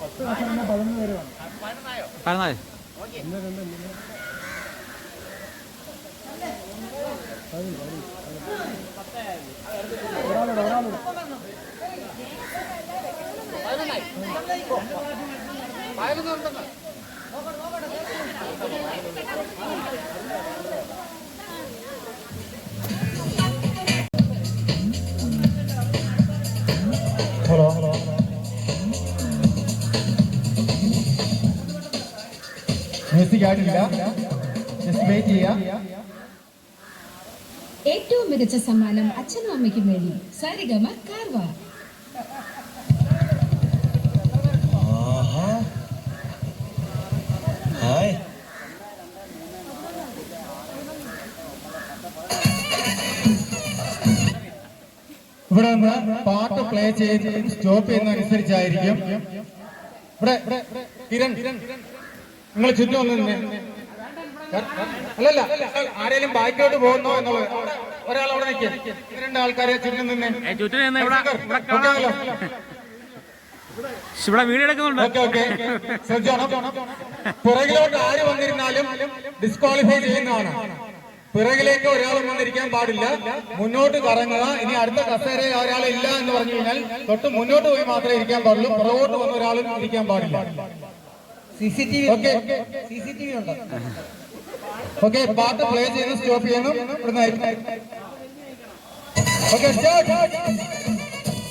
പത്ത് കസേര പതിനൊന്ന് പേര് വേണം പതിനാല് ഒന്ന് രണ്ട് മൂന്ന് ഒരാളൂടെ ഒരാളൂടെ ഹലോ ജസ്റ്റ് വെയിറ്റ് ചെയ്യാം ഏറ്റവും മികച്ച സമ്മാനം അച്ഛനും അമ്മയ്ക്കും വേണ്ടി സാരിഗമ കാർവ ഇവിടെ നമ്മൾ പാട്ട് പ്ലേ ചെയ്ത് സ്റ്റോപ്പ് ചെയ്യുന്ന അനുസരിച്ചായിരിക്കും ഇവിടെ കിരൺ നിങ്ങൾ ചുറ്റും ഒന്ന് തന്നെ അല്ലല്ല ആരെങ്കിലും ബാക്കിലോട്ട് പോകുന്നോ എന്നുള്ളത്. ഒരാൾ അവിടെ നിൽക്കുക രണ്ട് ആൾക്കാരെ ചുറ്റും നിന്നെ. നിന്ന് ഇവിടെ ശ്രദ്ധിച്ചോണം പുറകിലോട്ട് ആര് വന്നിരുന്നാലും ഡിസ്ക്വാളിഫൈ ചെയ്യുന്നതാണ് പിറകിലേക്ക് ഒരാൾ വന്നിരിക്കാൻ പാടില്ല. മുന്നോട്ട് കറങ്ങുക. ഇനി അടുത്ത കസേര ഒരാൾ ഇല്ല എന്ന് പറഞ്ഞു കഴിഞ്ഞാൽ തൊട്ട് മുന്നോട്ട് പോയി മാത്രമേ ഇരിക്കാൻ പാടുള്ളൂ. പുറകോട്ട് വന്ന ഒരാളും ഇരിക്കാൻ പാടില്ല. ഓക്കെ ഓക്കെ പാട്ട് പ്ലേ ചെയ്ത് സ്റ്റോപ്പ് ചെയ്യണം ഇവിടുന്ന് ഓക്കെ സ്റ്റാർട്ട്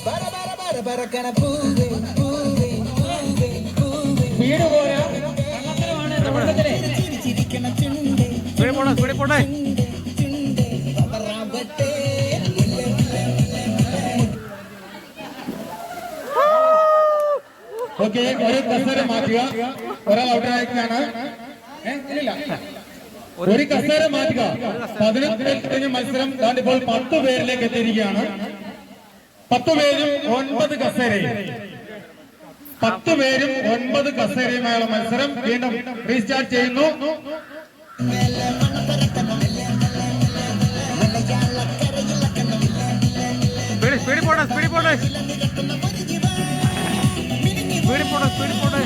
ബര ബര ബര ബരക്കണ പൂവേ പൂവേ പൂവേ പൂവേ സ്പീഡ് പോയാ ചിരിച്ചിരിക്കണ ചുണ്ടേ വീട് പോട്ടെ സ്പീഡിൽ പോട്ടെ ഓക്കെ ഒരു കസേര മാറ്റുക ഒരാൾ ഇല്ല ഒരു കസേര മാറ്റുക. പതിനെട്ട് കഴിഞ്ഞ മത്സരം ഞാനിപ്പോൾ പത്ത് പേരിലേക്ക് എത്തിയിരിക്കുകയാണ്. പത്ത് പേരും ഒൻപത് കസേരയും. പത്ത് പേരും ഒൻപത് കസേരയുമായുള്ള മത്സരം വീണ്ടും റീസ്റ്റാർട്ട് ചെയ്യുന്നു. സ്പീഡിൽ പോട്ടെ. സ്പീഡിൽ പോട്ടെ സ്പീഡിൽ പോട്ടെ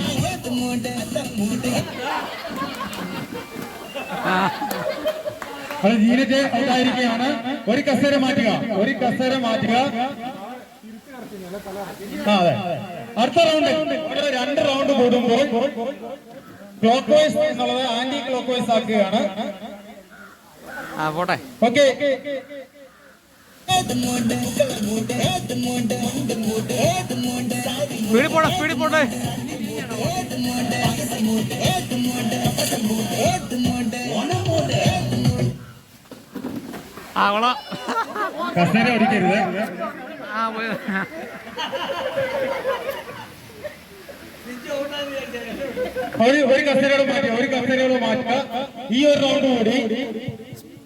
ജീനറ്റ് ഔട്ടായിരിക്കുകയാണ് ഒരു കസേര മാറ്റുക ഒരു കസേര മാറ്റുക. അതെ. അടുത്ത റൗണ്ട് ഇവിടെ രണ്ട് റൗണ്ട് കൂടുമ്പോൾ ക്ലോക്ക് വൈസ് എന്നുള്ളത് ആന്റി ക്ലോക്ക് വൈസ് ആക്കുകയാണ് ഓക്കെ സ്പീഡിൽ പോട്ടെ സ്പീഡിൽ പോട്ടെ. കൊള്ളാം. കസേര ഒടിക്കരുത് ആ പോയി. ഒരു ഒരു കസേരയോട് മാറ്റുക. ഒരു കസേരയോട് മാറ്റുക. ഈ ഒരു റൗണ്ട് കൂടി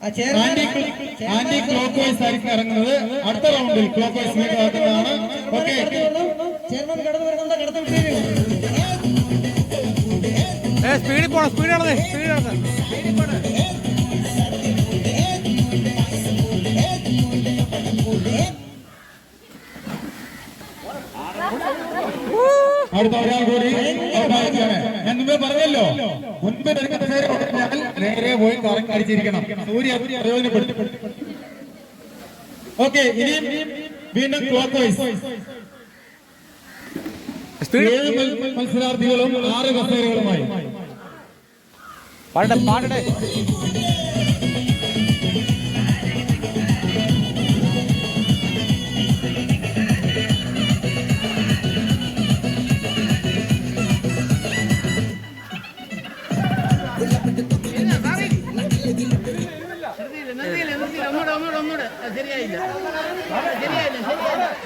ആന്റി ക്ലോക്ക് വൈസ് ആയിരിക്കും ഇറങ്ങുന്നത്. അടുത്ത റൗണ്ടിൽ ക്ലോക്ക് വൈസ് വീണ്ടും ആക്കുന്നതാണ് ഓക്കെ. സ്പീഡിൽ പോണം സ്പീഡ് നടന്നേ സ്പീഡ് നടന്നേ. അടുത്ത ഒരാൾ കൂടി. ഞാൻ പറഞ്ഞല്ലോ. മുൻപ് വരുന്ന പേര് നേരെ പോയി കറങ്ങി അടിച്ചിരിക്കണം. സൂര്യ പ്രയോജനപ്പെടുത്തി ഓക്കെ ഇനി വീണ്ടും ക്ലോക്ക് വൈസ്. ഏഴ് മത്സരാർത്ഥികളും ആറ് കസേരകളുമായി. പാടട്ടെ പാടട്ടെ.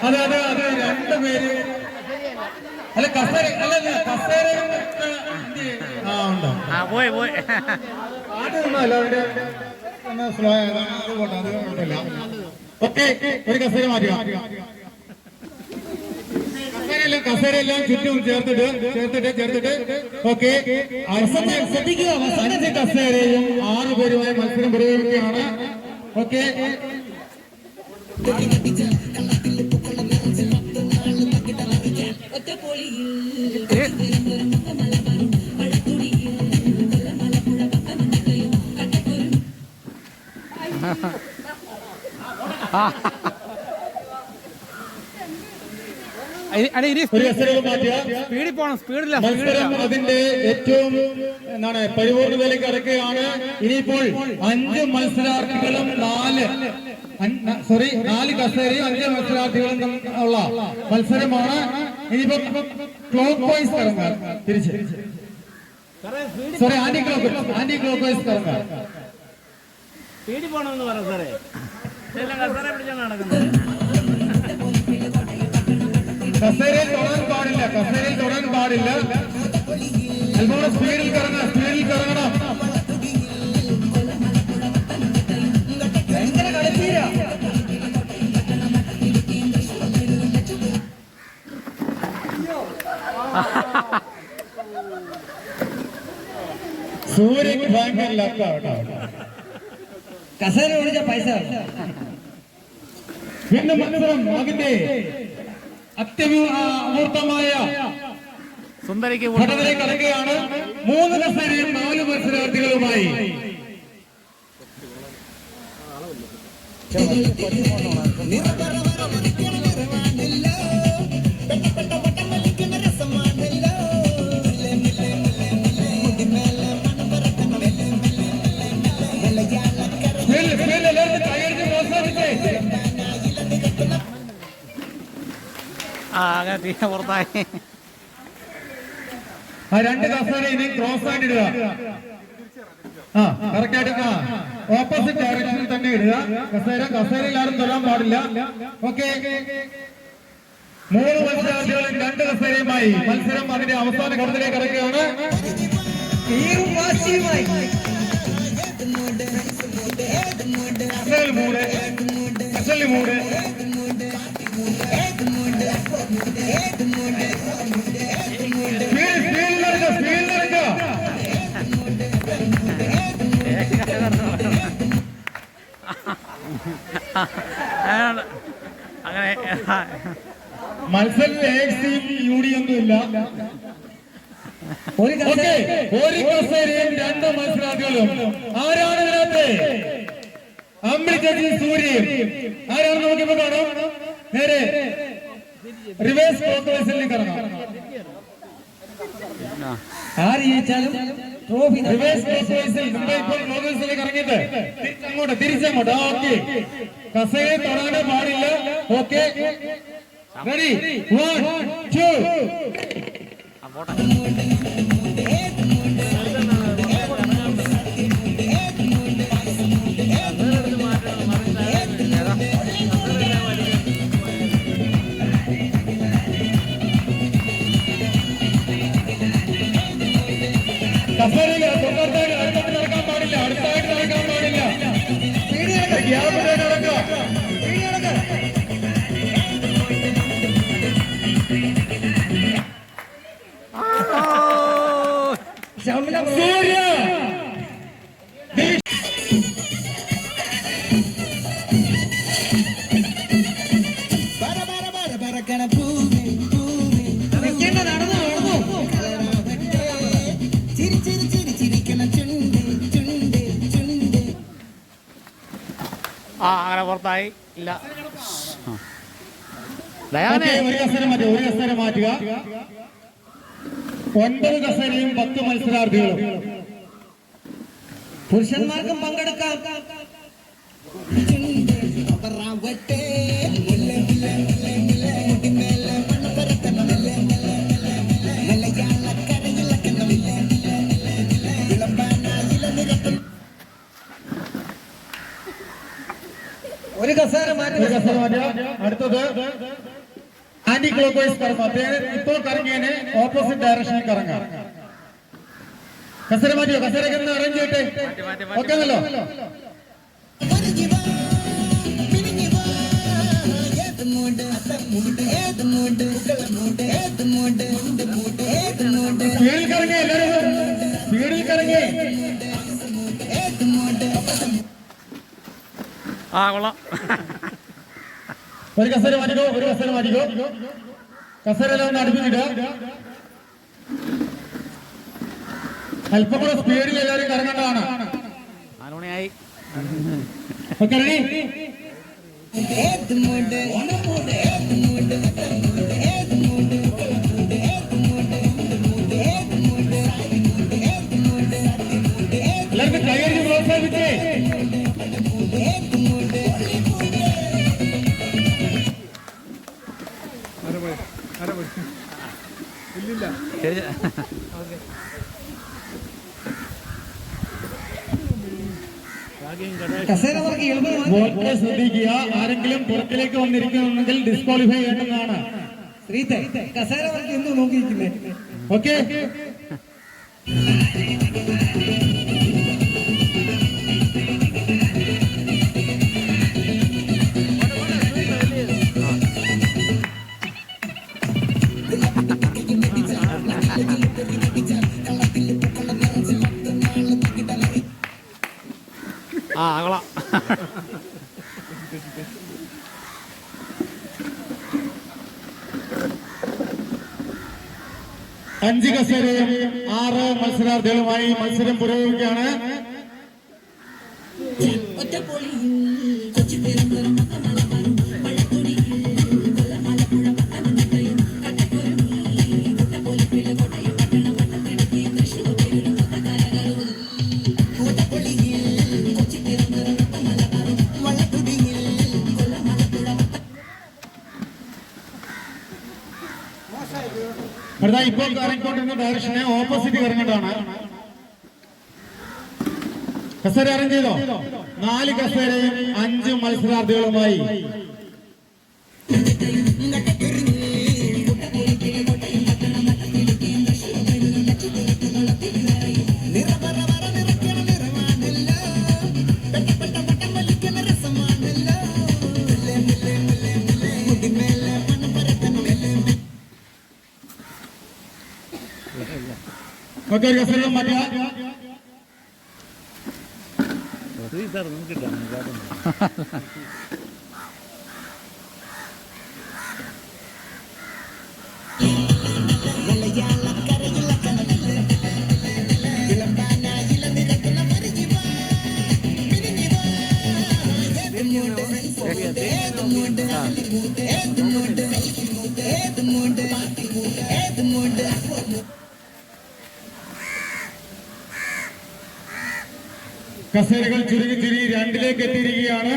അതെ അതെ അതെ രണ്ടുപേര് അല്ല കസേര അല്ല കസേര ആ ഉണ്ടോ? ആ പോയി പോയി. സ്ലോ ആയതാണ് അത് കുഴപ്പമില്ല ഓക്കെ ഒരു കസേര മാറ്റുക. കസേരയെല്ലാം കസേരയെല്ലാം ചുറ്റും ചേർത്തിട്ട് ചേർത്തിട്ട് ചേർത്തിട്ട്. ഓക്കെ. ശ്രദ്ധിക്കുക. അഞ്ച് കസേരയും ആറ് പേരുമായി മത്സരം പുരോഗമിക്കുകയാണ്. ഓക്കെ അടി ഇനി ഒരു കസേരകൾ മാറ്റുക സ്പീഡിൽ പോണം സ്പീഡില്ല അതിന്റെ ഏറ്റവും എന്താണ് പരിപൂർണതയിലേക്ക് അടക്കുകയാണ് ഇനിയിപ്പോൾ അഞ്ച് മത്സരാർത്ഥികളും നാല് സോറി നാല് കസേരയും അഞ്ച് മത്സരാർത്ഥികളും ഉള്ള മത്സരമാണ്. ഇനിയിപ്പോ ക്ലോക്ക് വൈസ് കറങ്ങാൻ തിരിച്ച്. Sorry anti clock anti clock vice കറങ്ങാൻ പേടി പോണമെന്ന് പറ സാറേ. കസേര പിടിച്ചാണ് നടക്കുന്നത്. കസേരയിൽ തൊടാൻ പാടില്ല കസേരയിൽ തൊടാൻ പാടില്ല. സ്പീഡിൽ കറങ്ങാം സ്പീഡിൽ കറങ്ങണം. സൂര്യക്ക് ഭയങ്കര ലക്കാട്ടോ കസേര ഓടിച്ച പൈസ. പിന്നെ മത്സരം അതിന്റെ അത്യമൂർത്തമായ സുന്ദരിക്ക് കടക്കുകയാണ് മൂന്ന് കസേരയും നാല് മത്സരാർത്ഥികളുമായി സ്പീഡിൽ, സ്പീഡിൽ എല്ലാവരും കൈയടിച്ച് പ്രോത്സാഹിപ്പിച്ചേ. ആ അങ്ങനെ തീരെ പുറത്തായി. ആ രണ്ട് കസേര ഇനി ക്രോസ് ആയിട്ട് ഇടുക. ആ കറക്റ്റ് ആയിട്ട് ഓപ്പോസിറ്റ് ഡയറക്ഷനിൽ തന്നെ ഇടുക. കസേര കസേര ആരും തൊടാൻ പാടില്ല. ഓക്കെ മൂന്ന് മത്സരാർത്ഥികളും രണ്ട് കസേരയുമായി മത്സരം അതിന്റെ അവസാന ഘട്ടത്തിലേക്ക് കടക്കുകയാണ് കസേരയിൽ മൂട്. സ്പീഡ് സ്പീഡിൽ നടക്കുക അങ്ങനെ മത്സരത്തിൽ സി യു ഡി ഒന്നുമില്ല ഒരു ഒരു കസേരയും രണ്ട് മത്സരാർത്ഥികളും. ആരാണ് ഇതിനകത്ത്? ചേച്ചി സൂര്യയും ആരാണ് നോക്കിയപ്പോ കാണാം? നേരെ. റിവേഴ്സ് ക്ലോക്ക് ഇറങ്ങാം ആര് ജയിച്ചാലും റിവേഴ്സ് ക്ലോക്ക് വൈസിൽ നമ്മൾ ഇപ്പോൾ ക്ലോക്ക് വൈസിലേക്ക് ഇറങ്ങിയത് തിരിച്ചങ്ങോട്ട് തിരിച്ചങ്ങോട്ട് ഓക്കെ കസേര തൊടാനേ പാടില്ല. ഓക്കെ റെഡി വൺ ടു കസേരയിൽ ചുണ്ട് ആ അങ്ങനെ പുറത്തായി ഇല്ല. ഒരു കസേര മാറ്റുക ഒരു കസേര മാറ്റുക. ഒൻപത് കസേരയും പത്ത് മത്സരാർത്ഥികളും. പുരുഷന്മാർക്കും പങ്കെടുക്കാം. ഒരു കസേര മാറ്റ. അടുത്തത് ആന്റി ക്ലോക്ക് വൈസ് കറങ്ങും അദ്ദേഹം ഇപ്പോൾ കറങ്ങിയതിനെ ഓപ്പോസിറ്റ് ഡയറക്ഷനിൽ കറങ്ങാം. കസര മാറ്റിയോ? കസേരയ്ക്ക് ഒന്ന് അറേഞ്ച് ചെയ്യട്ടെ? ഓക്കെ ആണല്ലോ? സ്പീഡിൽ കറങ്ങി എല്ലാവരും. സ്പീഡിൽ കറങ്ങി. ആ കൊള്ളാം. ഒരു കസേര മാറ്റിക്കോ ഒരു കസേര മാറ്റിക്കോ. കസേര എല്ലാം ഒന്ന് അടുപ്പിച്ചിടുക. അല്പം കൂടെ സ്പീഡിൽ എല്ലാവരും കറങ്ങേണ്ടതാണ്. എല്ലാവർക്കും കൈകാര്യം ഓക്കെ മൂട് ശരി വോട്ട് ശ്രദ്ധിക്കുക. ആരെങ്കിലും പുറത്തിലേക്ക് വന്നിരിക്കുന്നുണ്ടെങ്കിൽ ഡിസ്ക്വാളിഫൈ ചെയ്യേണ്ടതാണ്. കസേര വർക്ക് എന്തോ നോക്കിയിരിക്കുന്നേ ഓക്കെ ആ കൊള്ളാം അഞ്ച് കസേരയും ആറ് മത്സരാർത്ഥികളുമായി മത്സരം പുരോഗമിക്കുകയാണ് അടുത്ത ഇപ്പൊ കറങ്ങിക്കൊണ്ടിരുന്ന ഡയറക്ഷനെ ഓപ്പോസിറ്റ് കറങ്ങേണ്ടതാണ് കസേര അറേഞ്ച് ചെയ്തോ നാല് കസേരയും അഞ്ച് മത്സരാർത്ഥികളുമായി. ഓക്കെ ഒരു കസേര മാറ്റുക കസേരകൾ ചുരുങ്ങി ചുരുങ്ങി രണ്ടിലേക്ക് എത്തിയിരിക്കുകയാണ്.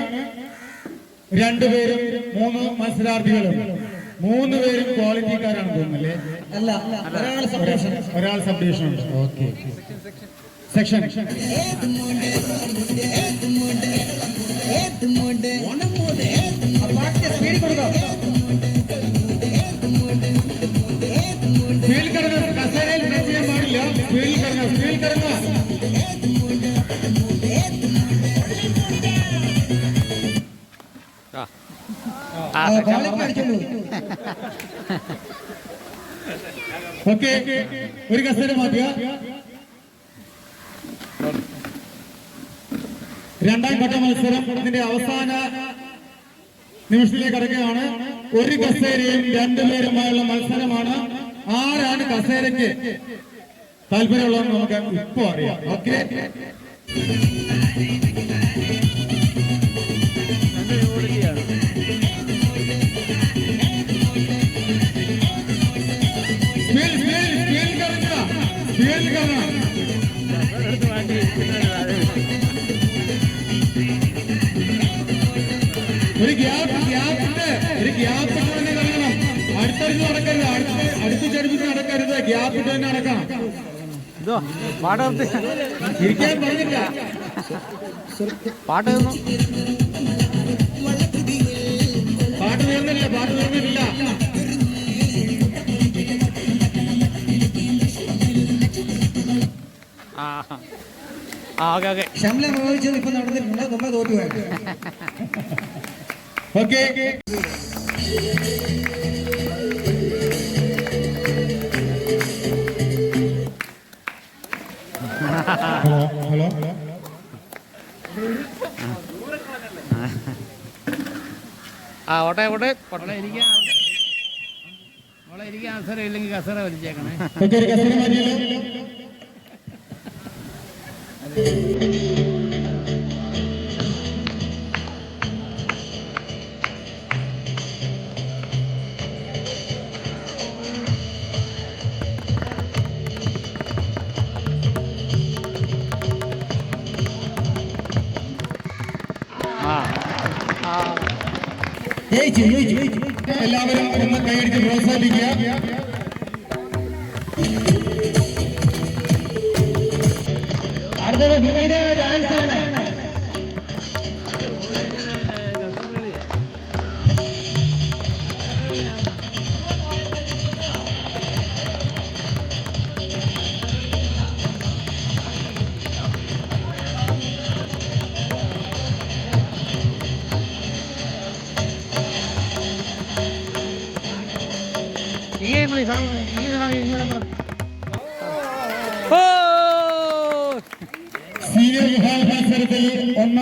രണ്ടുപേരും മൂന്ന് മത്സരാർത്ഥികളും. മൂന്ന് പേരും ക്വാളിറ്റിക്കാരാണ് തോന്നുന്നല്ലേ? അല്ല ഒരാൾ സബ്ഡിവിഷൻ ഒരാൾ ഓക്കെ സെക്ഷൻ ഏത് ഏത് ഏത് ഒരു കസേര രണ്ടാം ഘട്ട മത്സരം ഇതിന്റെ അവസാന നിമിഷത്തിലേക്ക് കടക്കുകയാണ്. ഒരു കസേരയും രണ്ടുപേരുമായുള്ള മത്സരമാണ്. ആരാണ് കസേരയ്ക്ക് താല്പര്യമുള്ളതെന്ന് നമുക്ക് ഇപ്പോ അറിയാം. ഓക്കെ. ഒരു ഗ്യാപ്പ് ഗ്യാപ്പ് ഉണ്ട്. ഒരു ഗ്യാപ്പ് ഇട്ട് തന്നെ കറങ്ങണം അടുത്തടുത്ത് നടക്കരുത്. അടുത്ത് അടുപ്പിച്ചടുപ്പിച്ച് നടക്കരുത്. ഗ്യാപ് തന്നെ നടക്കണം. ഇരിക്കാൻ പറഞ്ഞില്ല. പാട്ട് പാട്ട് തീർന്നില്ല. പാട്ട് തീർന്നില്ല ആ ശമ്പളം പ്രയോഗിച്ചത് ഇപ്പൊ നമ്മൾ ഓക്കെ. ഹലോ ഹലോ ആ ഓട്ടെ ഓട്ടെ. മോളെ ഇരിക്കാൻ ഇരിക്കാൻ അവസരം ഇല്ലെങ്കിൽ കസറ വലിച്ചേക്കണേ. എല്ലാവരും ഒന്ന് കൈയടിച്ച് പ്രോത്സാഹിപ്പിക്കുക